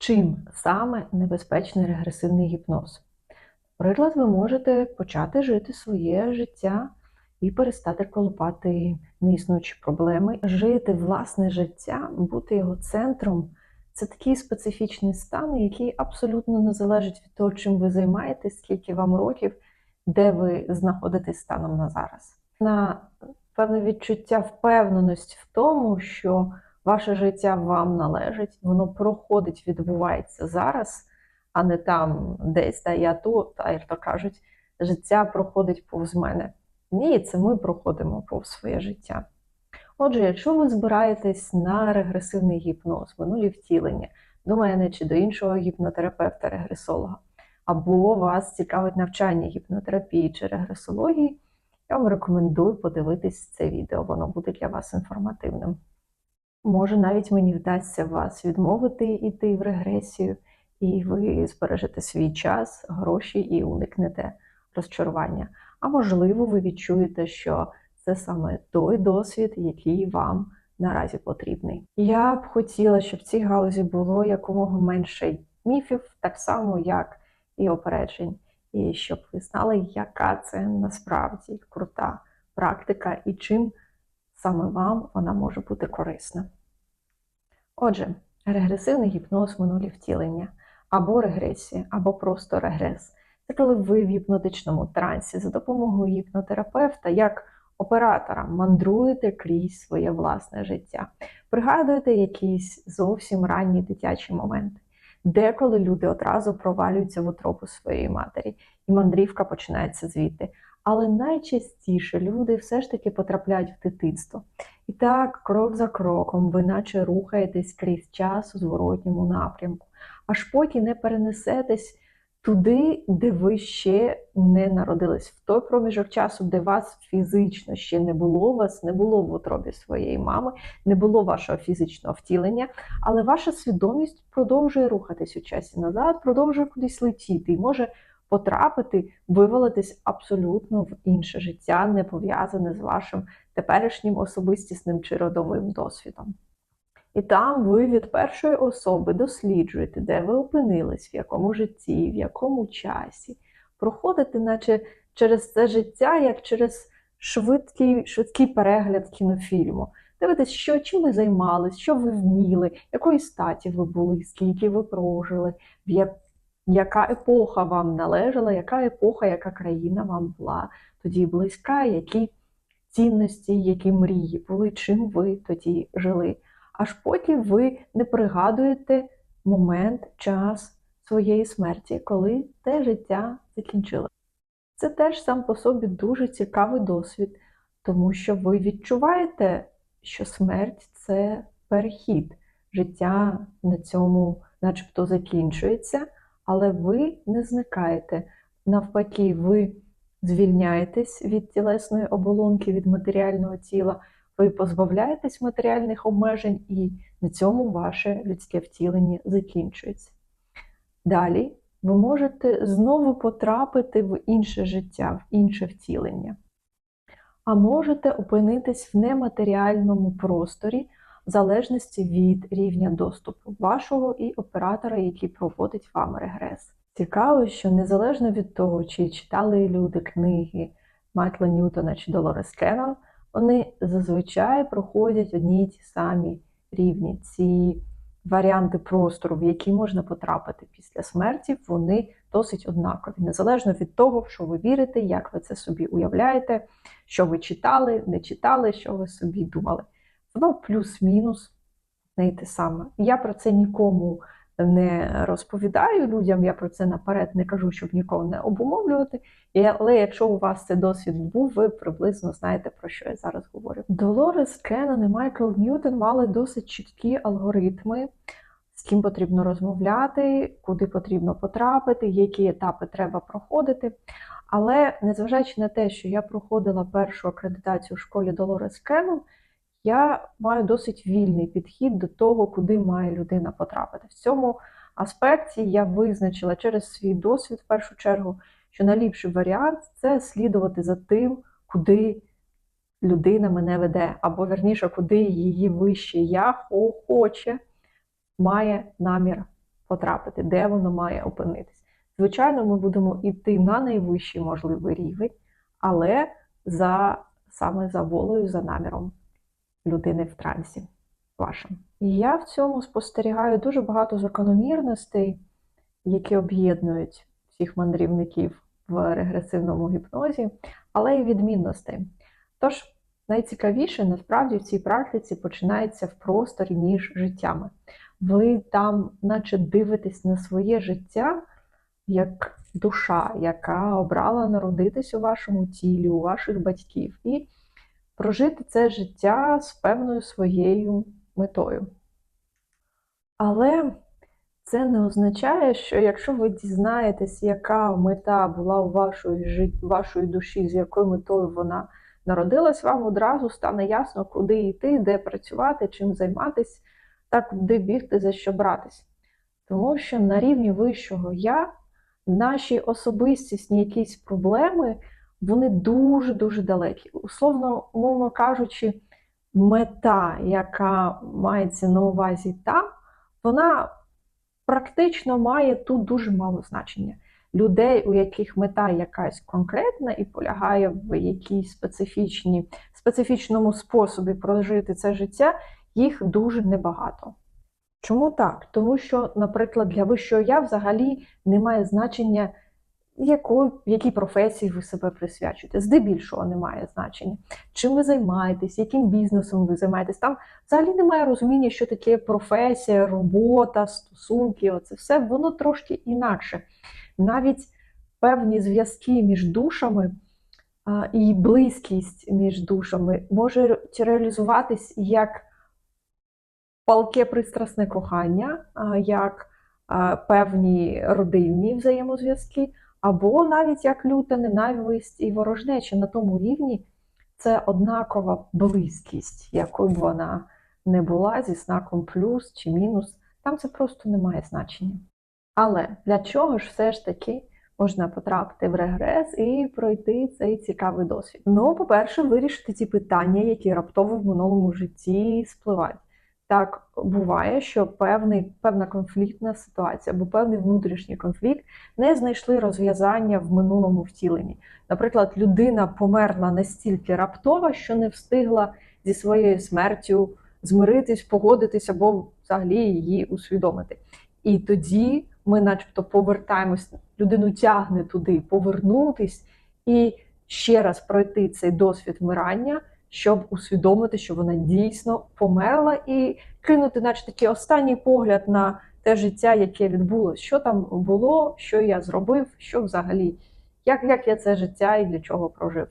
Чим саме небезпечний регресивний гіпноз? Наприклад, ви можете почати жити своє життя і перестати колупати неіснуючі проблеми, жити власне життя, бути його центром. Це такий специфічний стан, який абсолютно не залежить від того, чим ви займаєтесь, скільки вам років, де ви знаходитесь станом на зараз. На певне відчуття впевненості в тому, що ваше життя вам належить, воно проходить, відбувається зараз, а не там десь, та я тут, а як то кажуть, життя проходить повз мене. Ні, це ми проходимо повз своє життя. Отже, якщо ви збираєтесь на регресивний гіпноз, минулі втілення до мене чи до іншого гіпнотерапевта-регресолога, або вас цікавить навчання гіпнотерапії чи регресології, я вам рекомендую подивитись це відео, воно буде для вас інформативним. Може, навіть мені вдасться вас відмовити йти в регресію, і ви збережете свій час, гроші і уникнете розчарування. А можливо, ви відчуєте, що це саме той досвід, який вам наразі потрібний. Я б хотіла, щоб в цій галузі було якомога менше міфів, так само як і опереджень, і щоб ви знали, яка це насправді крута практика і чим саме вам вона може бути корисна. Отже, регресивний гіпноз минулі втілення, або регресія, або просто регрес. Це коли ви в гіпнотичному трансі за допомогою гіпнотерапевта, як оператора, мандруєте крізь своє власне життя. Пригадуєте якісь зовсім ранні дитячі моменти, деколи люди одразу провалюються в утробу своєї матері, і мандрівка починається звідти. Але найчастіше люди все ж таки потрапляють в дитинство. І так, крок за кроком, ви наче рухаєтесь крізь час у зворотньому напрямку, аж поки не перенесетесь туди, де ви ще не народились, в той проміжок часу, де вас фізично ще не було, вас не було в утробі своєї мами, не було вашого фізичного втілення, але ваша свідомість продовжує рухатись у часі назад, продовжує кудись летіти. І може потрапити, вивалитись абсолютно в інше життя, не пов'язане з вашим теперішнім особистісним чи родовим досвідом. І там ви від першої особи досліджуєте, де ви опинились, в якому житті, в якому часі. Проходите, наче через це життя, як через швидкий, швидкий перегляд кінофільму. Дивитесь, що чим ви займались, що ви вміли, якої статі ви були, скільки ви прожили, в як, яка епоха вам належала, яка епоха, яка країна вам була тоді близька, які цінності, які мрії були, чим ви тоді жили аж поки ви не пригадуєте момент, час своєї смерті, коли те життя закінчилося. Це теж сам по собі дуже цікавий досвід, тому що ви відчуваєте, що смерть це перехід. Життя на цьому, начебто, закінчується, але ви не зникаєте. Навпаки, ви звільняєтесь від тілесної оболонки, від матеріального тіла ви позбавляєтесь матеріальних обмежень, і на цьому ваше людське втілення закінчується. Далі ви можете знову потрапити в інше життя, в інше втілення. А можете опинитись в нематеріальному просторі в залежності від рівня доступу вашого і оператора, який проводить вам регрес. Цікаво, що незалежно від того, чи читали люди книги Майкла Ньютона чи Долорес Кеннон, вони зазвичай проходять одні й ті самі рівні. Ці варіанти простору, в які можна потрапити після смерті, вони досить однакові, незалежно від того, в що ви вірите, як ви це собі уявляєте, що ви читали, не читали, що ви собі думали. Воно плюс-мінус не й те саме. Я про це нікому не розповідаю людям, я про це наперед не кажу, щоб нікого не обумовлювати. Але якщо у вас цей досвід був, ви приблизно знаєте, про що я зараз говорю. Долорес Кеннон і Майкл Ньютон мали досить чіткі алгоритми, з ким потрібно розмовляти, куди потрібно потрапити, які етапи треба проходити. Але незважаючи на те, що я проходила першу акредитацію в школі Долорес Кеннон, я маю досить вільний підхід до того, куди має людина потрапити. В цьому аспекті я визначила через свій досвід, в першу чергу, що найліпший варіант це слідувати за тим, куди людина мене веде, або верніше, куди її вище я хоче, має намір потрапити, де воно має опинитись. Звичайно, ми будемо йти на найвищий можливий рівень, але за саме за волею, за наміром людини в трансі вашим. І я в цьому спостерігаю дуже багато закономірностей, які об'єднують всіх мандрівників в регресивному гіпнозі, але й відмінностей. Тож найцікавіше насправді в цій практиці починається в просторі між життями. Ви там, наче дивитесь на своє життя як душа, яка обрала народитись у вашому тілі, у ваших батьків, і прожити це життя з певною своєю метою. Але це не означає, що якщо ви дізнаєтесь, яка мета була у вашої, жит... вашої душі, з якою метою вона народилась, вам одразу стане ясно, куди йти, де працювати, чим займатися, та куди бігти, за що братись. Тому що на рівні вищого я наші особистісні якісь проблеми, вони дуже-дуже далекі. Условно, умовно кажучи, мета, яка мається на увазі там, вона практично має тут дуже мало значення. Людей, у яких мета якась конкретна і полягає в якійсь специфічній, специфічному способі прожити це життя, їх дуже небагато. Чому так? Тому що, наприклад, для вищого я взагалі не має значення, якої, якій професії ви себе присвячуєте. Здебільшого немає значення. Чим ви займаєтесь, яким бізнесом ви займаєтесь. Там взагалі немає розуміння, що таке професія, робота, стосунки. Оце все воно трошки інакше. Навіть певні зв'язки між душами а, і близькість між душами може реалізуватись як палке пристрасне кохання, а, як а, певні родинні взаємозв'язки, або навіть як люта ненависть і ворожнеча на тому рівні це однакова близькість, якою б вона не була зі знаком плюс чи мінус. Там це просто не має значення. Але для чого ж все ж таки можна потрапити в регрес і пройти цей цікавий досвід? Ну, по-перше, вирішити ті питання, які раптово в минулому житті спливають. Так буває, що певний, певна конфліктна ситуація або певний внутрішній конфлікт не знайшли розв'язання в минулому втіленні. Наприклад, людина померла настільки раптово, що не встигла зі своєю смертю змиритись, погодитись або взагалі її усвідомити. І тоді ми, начебто, повертаємось, людину тягне туди, повернутись і ще раз пройти цей досвід вмирання, щоб усвідомити, що вона дійсно померла, і кинути, наче такий останній погляд на те життя, яке відбулося, що там було, що я зробив, що взагалі, як, як я це життя і для чого прожив.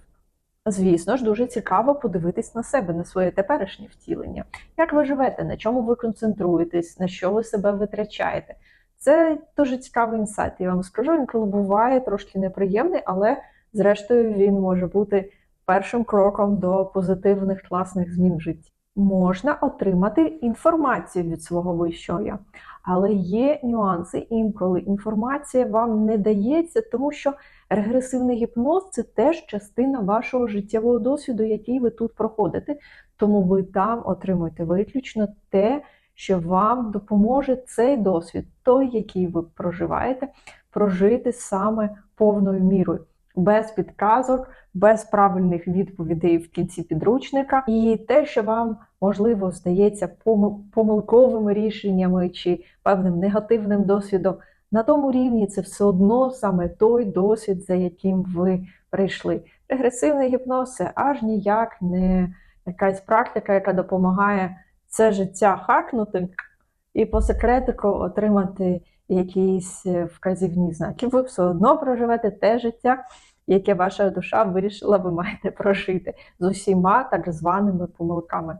Звісно ж, дуже цікаво подивитись на себе, на своє теперішнє втілення. Як ви живете, на чому ви концентруєтесь, на що ви себе витрачаєте. Це дуже цікавий інсайт. Я вам скажу, інколи буває трошки неприємний, але зрештою він може бути першим кроком до позитивних класних змін в житті. Можна отримати інформацію від свого вищого я, але є нюанси. Інколи інформація вам не дається, тому що регресивний гіпноз це теж частина вашого життєвого досвіду, який ви тут проходите. Тому ви там отримуєте виключно те, що вам допоможе цей досвід, той, який ви проживаєте, прожити саме повною мірою, без підказок, без правильних відповідей в кінці підручника, і те, що вам можливо здається помилковими рішеннями чи певним негативним досвідом. На тому рівні це все одно саме той досвід, за яким ви прийшли. Регресивний гіпноз це аж ніяк не якась практика, яка допомагає це життя хакнути і по секретику отримати якісь вказівні знаки. Ви все одно проживете те життя, яке ваша душа вирішила, ви маєте прожити з усіма так званими помилками.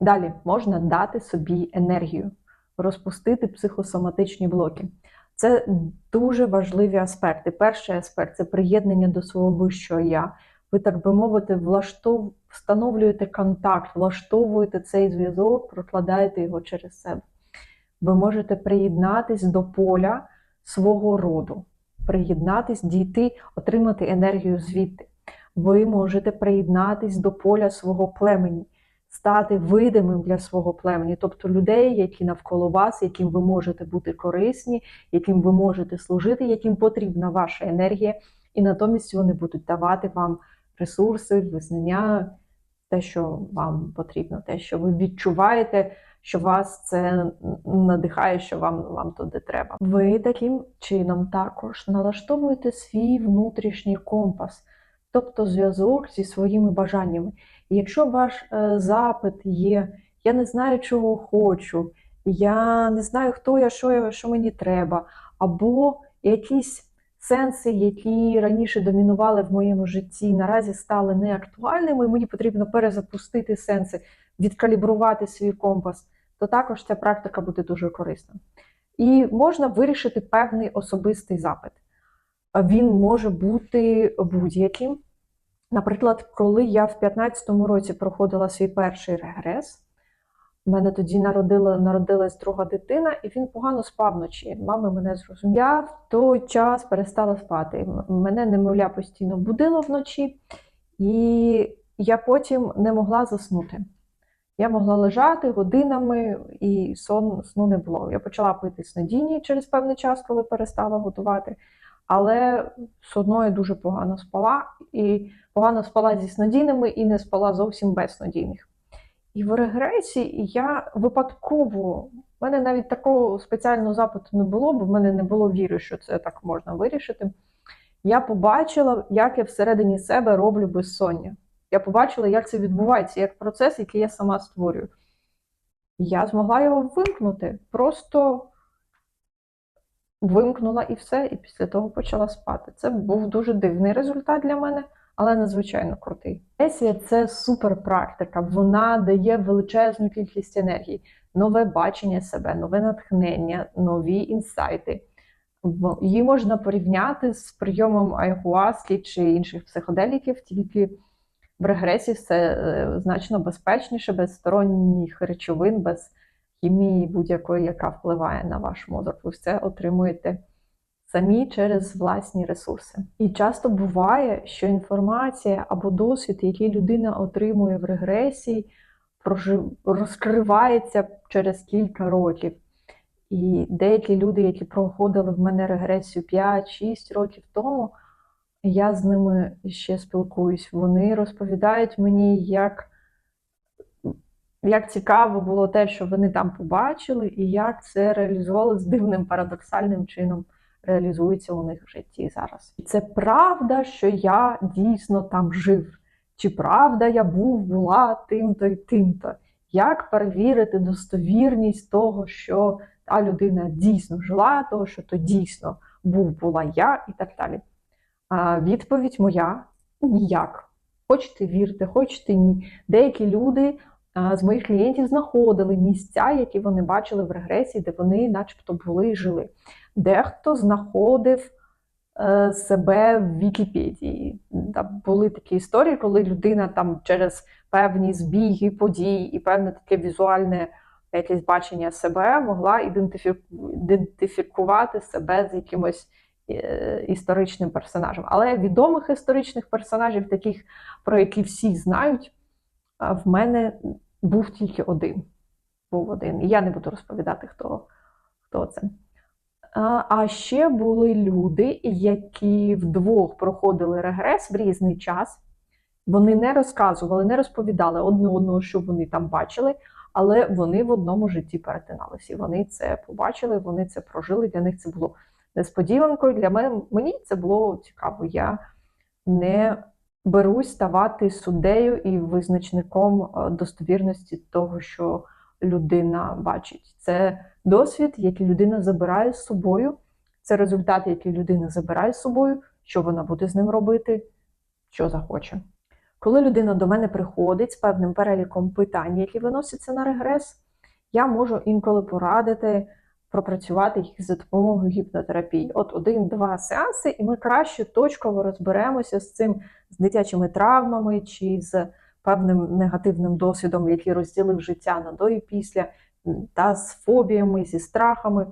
Далі можна дати собі енергію, розпустити психосоматичні блоки. Це дуже важливі аспекти. Перший аспект це приєднання до свого вищого я. Ви, так би мовити, влаштов... встановлюєте контакт, влаштовуєте цей зв'язок, прокладаєте його через себе. Ви можете приєднатись до поля свого роду, приєднатись, дійти, отримати енергію звідти. Ви можете приєднатись до поля свого племені, стати видимим для свого племені, тобто людей, які навколо вас, яким ви можете бути корисні, яким ви можете служити, яким потрібна ваша енергія, і натомість вони будуть давати вам ресурси, визнання, те, що вам потрібно, те, що ви відчуваєте, що вас це надихає, що вам, вам туди треба. Ви таким чином також налаштовуєте свій внутрішній компас, тобто зв'язок зі своїми бажаннями. І якщо ваш е, запит є, я не знаю, чого хочу, я не знаю, хто я, що я, що мені треба, або якісь сенси, які раніше домінували в моєму житті, наразі стали неактуальними, і мені потрібно перезапустити сенси, відкалібрувати свій компас, то також ця практика буде дуже корисна. І можна вирішити певний особистий запит. Він може бути будь-яким. Наприклад, коли я в 15-му році проходила свій перший регрес, у мене тоді народила, народилась друга дитина, і він погано спав вночі. Мами мене зрозуміли. Я в той час перестала спати. Мене немовля постійно будило вночі, і я потім не могла заснути. Я могла лежати годинами, і сон, сну не було. Я почала пити снодійні через певний час, коли перестала готувати. Але все одно я дуже погано спала, і погано спала зі снодійними, і не спала зовсім без снодійних. І в регресі я випадково, в мене навіть такого спеціального запиту не було, бо в мене не було віри, що це так можна вирішити. Я побачила, як я всередині себе роблю безсоння. Я побачила, як це відбувається, як процес, який я сама створюю. Я змогла його вимкнути. Просто вимкнула і все, і після того почала спати. Це був дуже дивний результат для мене, але надзвичайно крутий. Сесія це суперпрактика, вона дає величезну кількість енергії, нове бачення себе, нове натхнення, нові інсайти. Її можна порівняти з прийомом айгуаски чи інших психоделіків, тільки в регресі все е, значно безпечніше, без сторонніх речовин, без хімії будь-якої, яка впливає на ваш мозок. Ви все отримуєте самі через власні ресурси. І часто буває, що інформація або досвід, який людина отримує в регресії, прожив- розкривається через кілька років. І деякі люди, які проходили в мене регресію 5-6 років тому, я з ними ще спілкуюсь. Вони розповідають мені, як, як цікаво було те, що вони там побачили, і як це реалізували дивним парадоксальним чином реалізується у них в житті зараз. І це правда, що я дійсно там жив. Чи правда я був, була тим-то і тим-то? Як перевірити достовірність того, що та людина дійсно жила, того, що то дійсно був, була я, і так далі. А відповідь моя ніяк. Хочете вірте, хочете ні. Деякі люди з моїх клієнтів знаходили місця, які вони бачили в регресії, де вони, начебто, були і жили. Дехто знаходив е, себе в Вікіпедії. Там були такі історії, коли людина там через певні збіги подій і певне таке візуальне якесь бачення себе могла ідентифікувати себе з якимось е, історичним персонажем. Але відомих історичних персонажів, таких, про які всі знають, в мене був тільки один. Був один. І я не буду розповідати, хто, хто це. А ще були люди, які вдвох проходили регрес в різний час. Вони не розказували, не розповідали одне одного, що вони там бачили, але вони в одному житті перетиналися. І вони це побачили, вони це прожили. Для них це було несподіванкою. Для мене мені це було цікаво. Я не берусь ставати суддею і визначником е, достовірності того, що людина бачить. Це досвід, який людина забирає з собою. Це результат, який людина забирає з собою, що вона буде з ним робити, що захоче. Коли людина до мене приходить з певним переліком питань, які виносяться на регрес, я можу інколи порадити пропрацювати їх за допомогою гіпнотерапії. От один-два сеанси, і ми краще точково розберемося з цим, з дитячими травмами чи з певним негативним досвідом, який розділив життя на до і після, та з фобіями, зі страхами,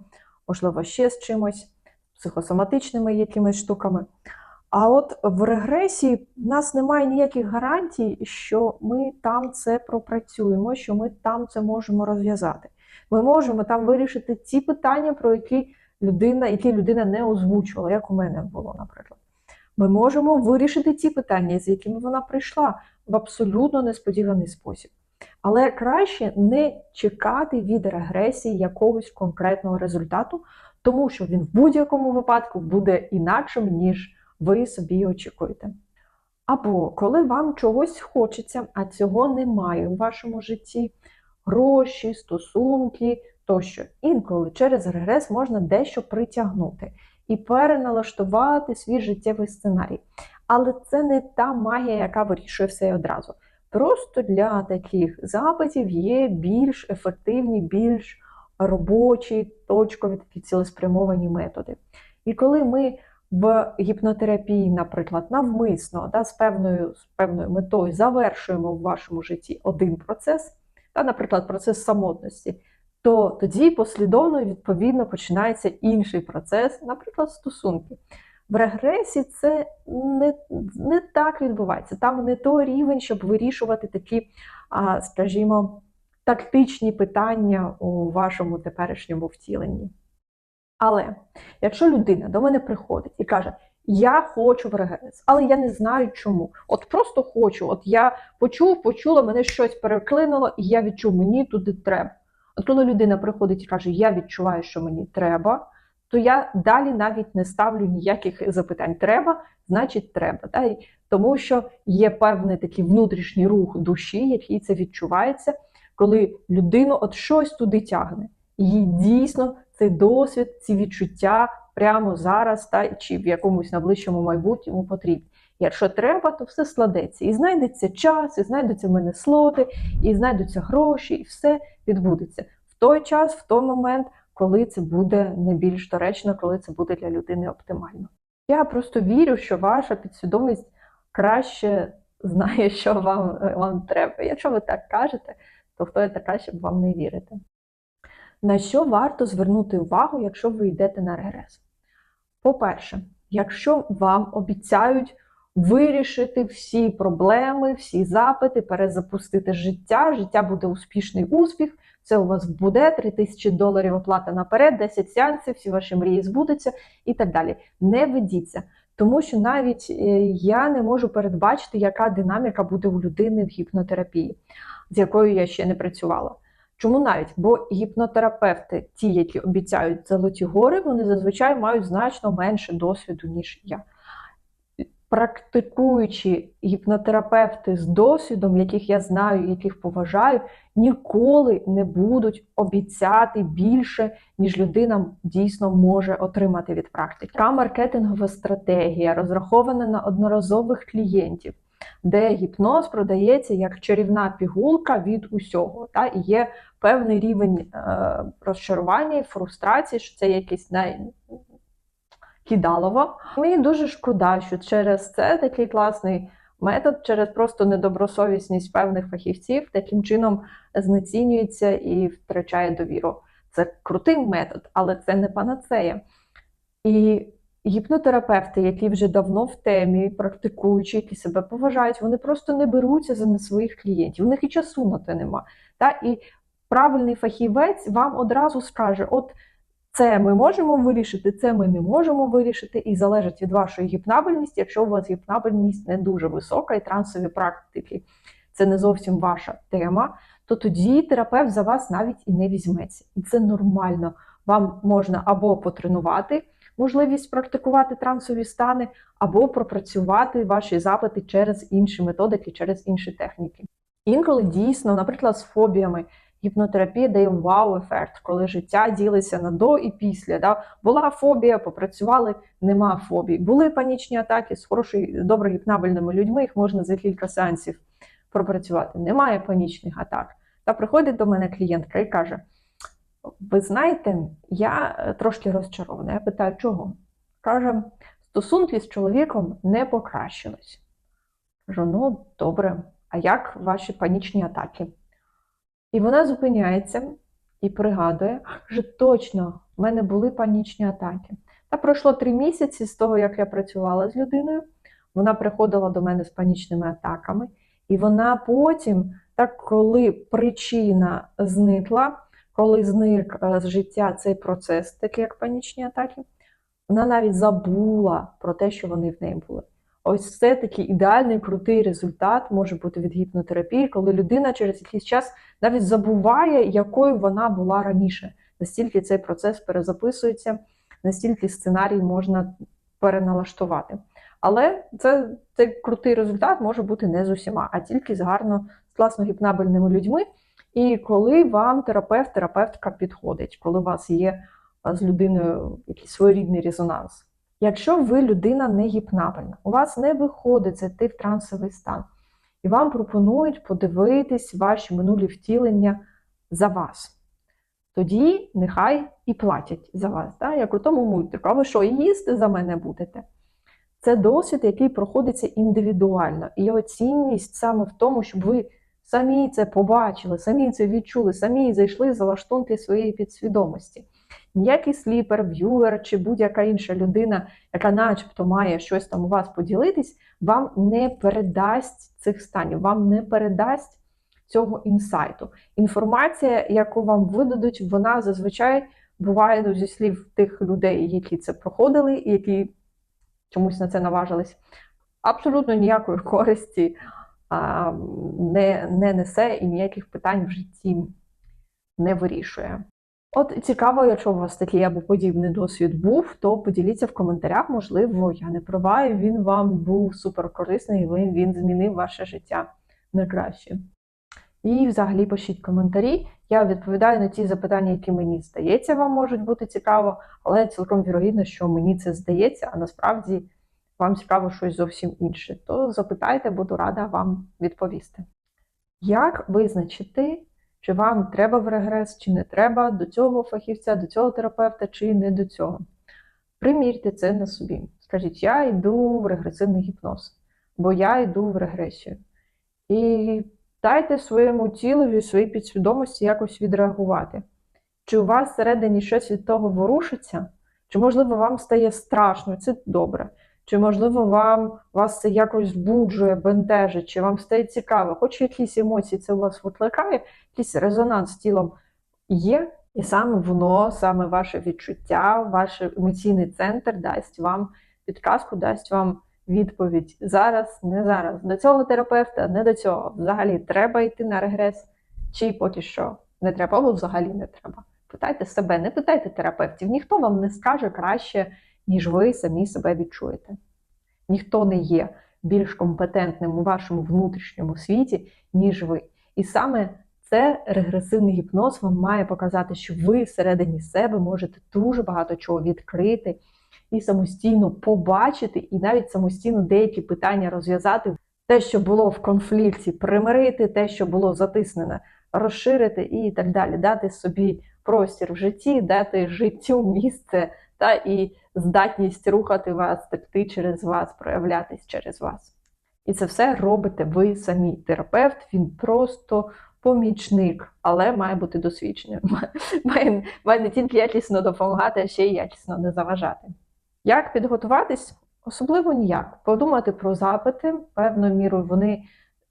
можливо, ще з чимось, психосоматичними якимись штуками. А от в регресії в нас немає ніяких гарантій, що ми там це пропрацюємо, що ми там це можемо розв'язати. Ми можемо там вирішити ті питання, про які людина, які людина не озвучувала, як у мене було, наприклад. Ми можемо вирішити ті питання, з якими вона прийшла в абсолютно несподіваний спосіб. Але краще не чекати від регресії якогось конкретного результату, тому що він в будь-якому випадку буде інакшим, ніж ви собі очікуєте. Або коли вам чогось хочеться, а цього немає у вашому житті, гроші, стосунки тощо. Інколи через регрес можна дещо притягнути і переналаштувати свій життєвий сценарій. Але це не та магія, яка вирішує все одразу. Просто для таких запитів є більш ефективні, більш робочі, точкові такі цілеспрямовані методи. І коли ми в гіпнотерапії, наприклад, навмисно да, з певною з певною метою завершуємо в вашому житті один процес, та, наприклад, процес самотності, то тоді послідовно відповідно починається інший процес, наприклад, стосунки. В регресі це не не так відбувається. Там не той рівень, щоб вирішувати такі, скажімо, тактичні питання у вашому теперішньому втіленні. Але якщо людина до мене приходить і каже, я хочу в регрес, але я не знаю чому. От просто хочу. От я почув, почула, мене щось переклинуло, і я відчув, мені туди треба. От коли людина приходить і каже, я відчуваю, що мені треба, то я далі навіть не ставлю ніяких запитань. Треба, значить, треба. Да? Тому що є певний такий внутрішній рух душі, який це відчувається, коли людину от щось туди тягне. Їй дійсно цей досвід, ці відчуття прямо зараз, та чи в якомусь найближчому майбутньому потрібні. Якщо треба, то все складеться. І знайдеться час, і знайдуться в мене слоти, і знайдуться гроші, і все відбудеться в той час, в той момент, коли це буде не більш доречно, коли це буде для людини оптимально. Я просто вірю, що ваша підсвідомість краще знає, що вам, вам треба. Якщо ви так кажете, то хто я така, щоб вам не вірити. На що варто звернути увагу, якщо ви йдете на регрес? По-перше, якщо вам обіцяють вирішити всі проблеми, всі запити, перезапустити життя, життя буде успішний успіх, це у вас буде 3000 доларів оплата наперед, 10 сеансів, всі ваші мрії збудуться і так далі. Не ведіться. Тому що навіть е, я не можу передбачити, яка динаміка буде у людини в гіпнотерапії, з якою я ще не працювала. Чому навіть? Бо гіпнотерапевти, ті, які обіцяють золоті гори, вони зазвичай мають значно менше досвіду, ніж я. Практикуючи гіпнотерапевти з досвідом, яких я знаю, яких поважаю, ніколи не будуть обіцяти більше, ніж людина дійсно може отримати від практики. Така маркетингова стратегія розрахована на одноразових клієнтів де гіпноз продається як чарівна пігулка від усього. Та? І є певний рівень е, розчарування і фрустрації, що це якийсь най... кидалово. Мені дуже шкода, що через це такий класний метод, через просто недобросовісність певних фахівців, таким чином знецінюється і втрачає довіру. Це крутий метод, але це не панацея. І Гіпнотерапевти, які вже давно в темі, практикуючи, які себе поважають, вони просто не беруться за своїх клієнтів. У них і часу на те нема. Та? І правильний фахівець вам одразу скаже: от це ми можемо вирішити, це ми не можемо вирішити, і залежить від вашої гіпнабельності, якщо у вас гіпнабельність не дуже висока, і трансові практики це не зовсім ваша тема, то тоді терапевт за вас навіть і не візьметься. І це нормально. Вам можна або потренувати можливість практикувати трансові стани, або пропрацювати ваші запити через інші методики, через інші техніки. Інколи дійсно, наприклад, з фобіями. Гіпнотерапія дає вау-ефект, коли життя ділиться на до і після. Да? Була фобія, попрацювали, нема фобії. Були панічні атаки з хорошою, добре гіпнабельними людьми, їх можна за кілька сеансів пропрацювати. Немає панічних атак. Та приходить до мене клієнтка і каже: ви знаєте, я е, трошки розчарована. Я питаю, чого? Каже, стосунки з чоловіком не покращились. Кажу, ну, добре, а як ваші панічні атаки? І вона зупиняється і пригадує, що точно в мене були панічні атаки. Та пройшло три місяці з того, як я працювала з людиною. Вона приходила до мене з панічними атаками, і вона потім, так коли причина зникла, коли зник е, з життя цей процес, такий як панічні атаки, вона навіть забула про те, що вони в неї були. Ось це такий ідеальний крутий результат може бути від гіпнотерапії, коли людина через якийсь час навіть забуває, якою вона була раніше. Настільки цей процес перезаписується, настільки сценарій можна переналаштувати. Але це, цей крутий результат може бути не з усіма, а тільки з гарно з класно гіпнабельними людьми. І коли вам терапевт, терапевтка підходить, коли у вас є з людиною якийсь своєрідний резонанс. Якщо ви людина не гіпнабельна, у вас не виходить зайти в трансовий стан, і вам пропонують подивитись ваші минулі втілення за вас, тоді нехай і платять за вас. Так? Як у тому мультику, а ви що, і їсти за мене будете? Це досвід, який проходиться індивідуально. І його цінність саме в тому, щоб ви самі це побачили, самі це відчули, самі зайшли за лаштунки своєї підсвідомості. Ніякий сліпер, в'юер чи будь-яка інша людина, яка начебто має щось там у вас поділитись, вам не передасть цих станів, вам не передасть цього інсайту. Інформація, яку вам видадуть, вона зазвичай буває ну, зі слів тих людей, які це проходили, і які чомусь на це наважились. Абсолютно ніякої користі а, не, не несе і ніяких питань в житті не вирішує. От цікаво, якщо у вас такий або подібний досвід був, то поділіться в коментарях, можливо, я не права, він вам був суперкорисний, і він, він змінив ваше життя на краще. І взагалі пишіть коментарі. Я відповідаю на ті запитання, які мені здається, вам можуть бути цікаво, але цілком вірогідно, що мені це здається, а насправді вам цікаво щось зовсім інше. То запитайте, буду рада вам відповісти. Як визначити, чи вам треба в регрес, чи не треба до цього фахівця, до цього терапевта, чи не до цього? Примірте це на собі. Скажіть, я йду в регресивний гіпноз, бо я йду в регресію. І дайте своєму тілові, своїй підсвідомості якось відреагувати. Чи у вас всередині щось від того ворушиться? Чи, можливо, вам стає страшно, це добре. Чи, можливо, вам вас це якось збуджує, бентежить, чи вам стає цікаво, хоч якісь емоції це у вас викликає, якийсь резонанс з тілом є, і саме воно, саме ваше відчуття, ваш емоційний центр дасть вам підказку, дасть вам відповідь зараз, не зараз. До цього терапевта, не до цього. Взагалі треба йти на регрес, чи поки що не треба, або взагалі не треба. Питайте себе, не питайте терапевтів, ніхто вам не скаже краще, ніж ви самі себе відчуєте. Ніхто не є більш компетентним у вашому внутрішньому світі, ніж ви. І саме це регресивний гіпноз вам має показати, що ви всередині себе можете дуже багато чого відкрити і самостійно побачити, і навіть самостійно деякі питання розв'язати. Те, що було в конфлікті, примирити, те, що було затиснене, розширити і так далі, дати собі простір в житті, дати життю місце та і здатність рухати вас, текти через вас, проявлятись через вас. І це все робите ви самі. Терапевт, він просто помічник, але має бути досвідченим. Має, має не тільки якісно допомагати, а ще й якісно не заважати. Як підготуватись? Особливо ніяк. Подумати про запити, певною мірою вони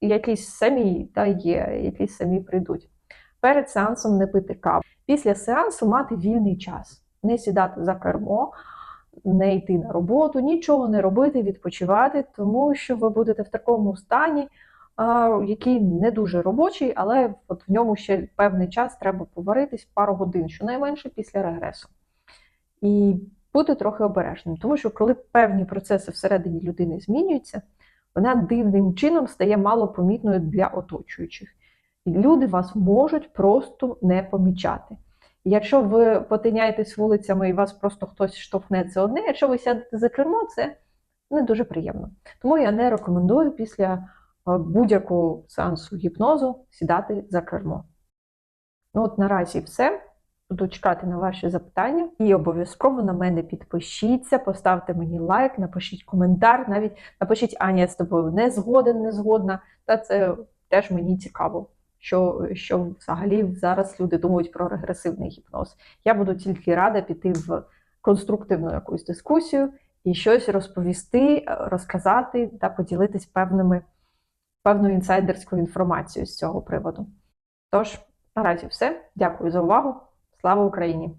якісь самі та є, якісь самі прийдуть. Перед сеансом не пити каву. Після сеансу мати вільний час, не сідати за кермо, не йти на роботу, нічого не робити, відпочивати, тому що ви будете в такому стані, який не дуже робочий, але от в ньому ще певний час треба поваритись пару годин, щонайменше після регресу. І бути трохи обережним, тому що коли певні процеси всередині людини змінюються, вона дивним чином стає малопомітною для оточуючих. І люди вас можуть просто не помічати. Якщо ви потиняєтесь вулицями і вас просто хтось штовхне, це одне, якщо ви сядете за кермо, це не дуже приємно. Тому я не рекомендую після е, будь-якого сеансу гіпнозу сідати за кермо. Ну от наразі все. Буду чекати на ваші запитання і обов'язково на мене підпишіться, поставте мені лайк, напишіть коментар, навіть напишіть Аня з тобою не згоден, не згодна. Та це теж мені цікаво, що, що взагалі зараз люди думають про регресивний гіпноз. Я буду тільки рада піти в конструктивну якусь дискусію і щось розповісти, розказати та поділитись певними, певною інсайдерську інформацію з цього приводу. Тож, наразі все. Дякую за увагу. Слава Україні!